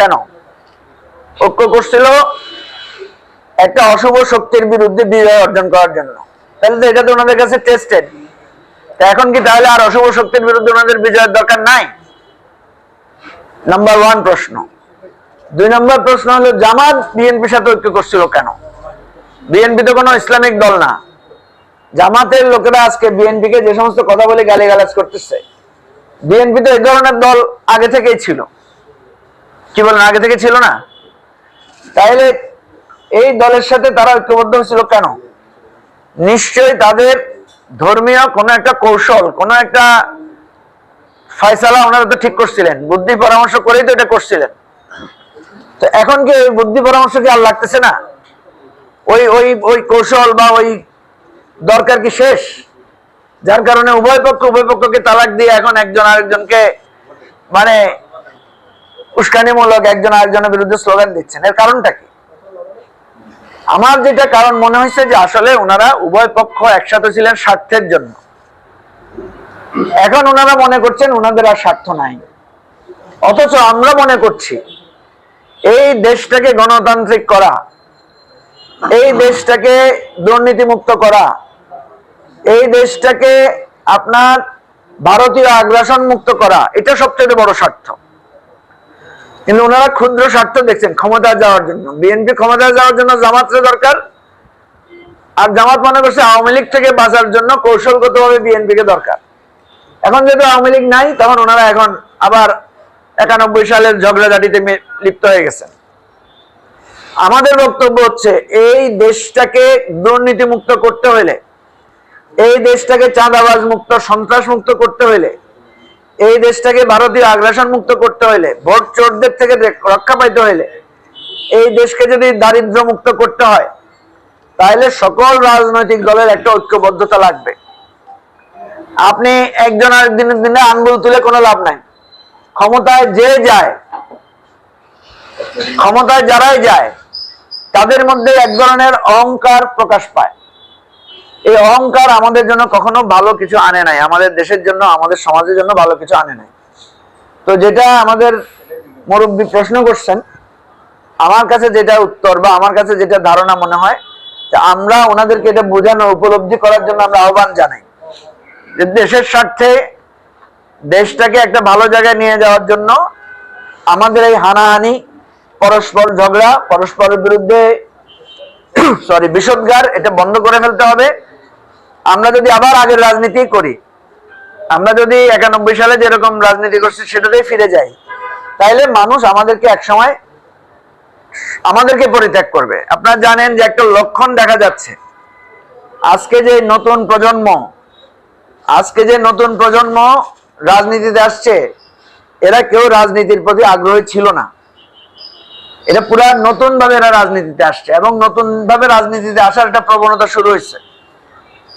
কেন? ঐক্য করছিল একটা অশুভ শক্তির বিরুদ্ধে বিজয় অর্জন করার জন্য। তাহলে তো এটা তো ওনাদের কাছে টেস্টেড এখন কি তাহলে আর অশুভ শক্তির বিরুদ্ধে ওনাদের বিজয়ের দরকার নাই? নাম্বার ওয়ান প্রশ্ন। দুই নম্বর প্রশ্ন হলো, জামাত বিএনপির সাথে ঐক্য করছিল কেন? বিএনপি তো কোনো ইসলামিক দল না। জামাতের লোকেরা আজকে বিএনপি কে যে সমস্ত কথা বলে গালিগালাজ করতেছে। বিএনপি তো এই ধরনের দল আগে থেকেই ছিল। কি বলেন, আগে থেকে ছিল না? তাইলে এই দলের সাথে তারা ঐক্যবদ্ধ হয়েছিল কেন? নিশ্চয়ই তাদের ধর্মীয় কোনো একটা কৌশল, কোনো একটা ফয়সালা ওনারা তো ঠিক করছিলেন, বুদ্ধি পরামর্শ করেই তো এটা করছিলেন। তো এখন কি ওই বুদ্ধি পরামর্শ কি আর লাগতেছে না? ওই ওই ওই কৌশল বা ওই দরকার কি শেষ? যার কারণে উভয় পক্ষ, উভয় পক্ষকে তালাক দিয়ে এখন একজন আরেকজনকে মানে উস্কানিমূলক একজন আরেকজনের বিরুদ্ধে স্লোগান দিচ্ছেন। এর কারণটা কি? আমার যেটা কারণ মনে হয়েছে যে আসলে ওনারা উভয় পক্ষ একসাথে ছিলেন স্বার্থের জন্য। এখন ওনারা মনে করছেন ওনাদের আর স্বার্থ নাই। অথচ আমরা মনে করছি, এই দেশটাকে গণতান্ত্রিক করা, এই দেশটাকে দুর্নীতিমুক্ত করা, এই দেশটাকে আপনার ভারতীয় আগ্রাসন মুক্ত করা, এটা সবচেয়ে বড় স্বার্থ। কিন্তু ওনারা ক্ষুদ্র স্বার্থ দেখছেন ক্ষমতা যাওয়ার জন্য। বিএনপি ক্ষমতা যাওয়ার জন্য জামাতের দরকার। আর জামাত মনে করছে আওয়ামী লীগ থেকে বাঁচার জন্য কৌশলগত ভাবে বিএনপি কে দরকার। এখন যেহেতু আওয়ামী লীগ নাই, তখন ওনারা এখন আবার একানব্বই সালের ঝগড়াঝাটিতে লিপ্ত হয়ে গেছেন। আমাদের বক্তব্য হচ্ছে, এই দেশটাকে দুর্নীতি মুক্ত করতে হলে, এই দেশটাকে চাঁদাবাজ মুক্ত সন্ত্রাস মুক্ত করতে হলে এই দেশটাকে ভারতীয় আগ্রাসন মুক্ত করতে হলে ভোট চোরদের থেকে রক্ষা পাইতে হলে এই দেশকে যদি দারিদ্র মুক্ত করতে হয় তাহলে সকল রাজনৈতিক দলের একটা ঐক্যবদ্ধতা লাগবে। আপনি একজন আরেকদিনের দিনে আঙ্গুল তুলে কোনো লাভ নাই। ক্ষমতায় যে যায়, ক্ষমতায় যারাই যায়, তাদের মধ্যে এক ধরনের অহংকার প্রকাশ পায়। এই অহংকার আমাদের জন্য কখনো ভালো কিছু আনে নাই। আমাদের দেশের জন্য, আমাদের সমাজের জন্য ভালো কিছু আনে নাই। তো যেটা আমাদের মুরব্বী প্রশ্ন করছেন, আমার কাছে যেটা উত্তর বা আমার কাছে যেটা ধারণা মনে হয়, যে আমরা ওনাদেরকে এটা বোঝানো উপলব্ধি করার জন্য আমরা আহ্বান জানাই যে দেশের স্বার্থে দেশটাকে একটা ভালো জায়গায় নিয়ে যাওয়ার জন্য আমাদের এই হানাহানি, পরস্পর ঝগড়া, পরস্পরের বিরুদ্ধে সরি বিষোদ্গার, এটা বন্ধ করে ফেলতে হবে। আমরা যদি আবার আগের রাজনীতি করি, আমরা যদি একানব্বই সালে যেরকম রাজনীতি করছি সেটাতেই ফিরে যাই, তাইলে মানুষ আমাদেরকে একসময় আমাদেরকে পরিত্যাগ করবে। আপনারা জানেন যে একটা লক্ষণ দেখা যাচ্ছে। আজকে যে নতুন প্রজন্ম, আজকে যে নতুন প্রজন্ম রাজনীতিতে আসছে, এরা কেউ রাজনীতির প্রতি আগ্রহী ছিল না। এটা পুরা নতুন ভাবে এরা রাজনীতিতে আসছে এবং নতুন ভাবে রাজনীতিতে আসার একটা প্রবণতা শুরু হয়েছে।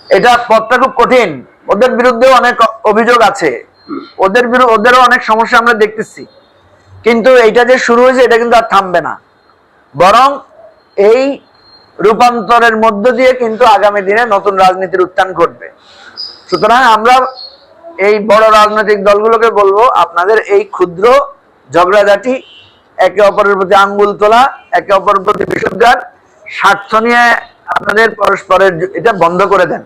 এটা পথটা খুব কঠিন। ওদের বিরুদ্ধেও অনেক অভিযোগ আছে। ওদের বিরুদ্ধে ওদেরও অনেক সমস্যা আমরা দেখতেছি। কিন্তু এইটা যে শুরু হয়েছে, এটা কিন্তু আর থামবে না। বরং এই রূপান্তরের মধ্য দিয়ে কিন্তু আগামী দিনে নতুন রাজনীতির উত্থান ঘটবে। সুতরাং আমরা এই বড় রাজনৈতিক দলগুলোকে বলব, আপনাদের এই ক্ষুদ্র ঝগড়াঝাটি, একে অপরের প্রতি আঙ্গুল তোলা, একে অপরের প্রতি বিষোদ্গার, স্বার্থ নিয়ে আপনাদের পরস্পরের এটা বন্ধ করে দেন।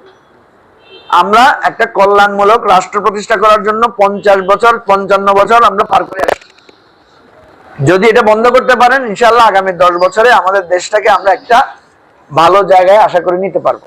আমরা একটা কল্যাণমূলক রাষ্ট্র প্রতিষ্ঠা করার জন্য পঞ্চাশ বছর, পঞ্চান্ন বছর আমরা পার করে আসি যদি এটা বন্ধ করতে পারেন ইনশাল্লাহ আগামী দশ বছরে আমাদের দেশটাকে আমরা একটা ভালো জায়গায় আশা করে নিতে পারব।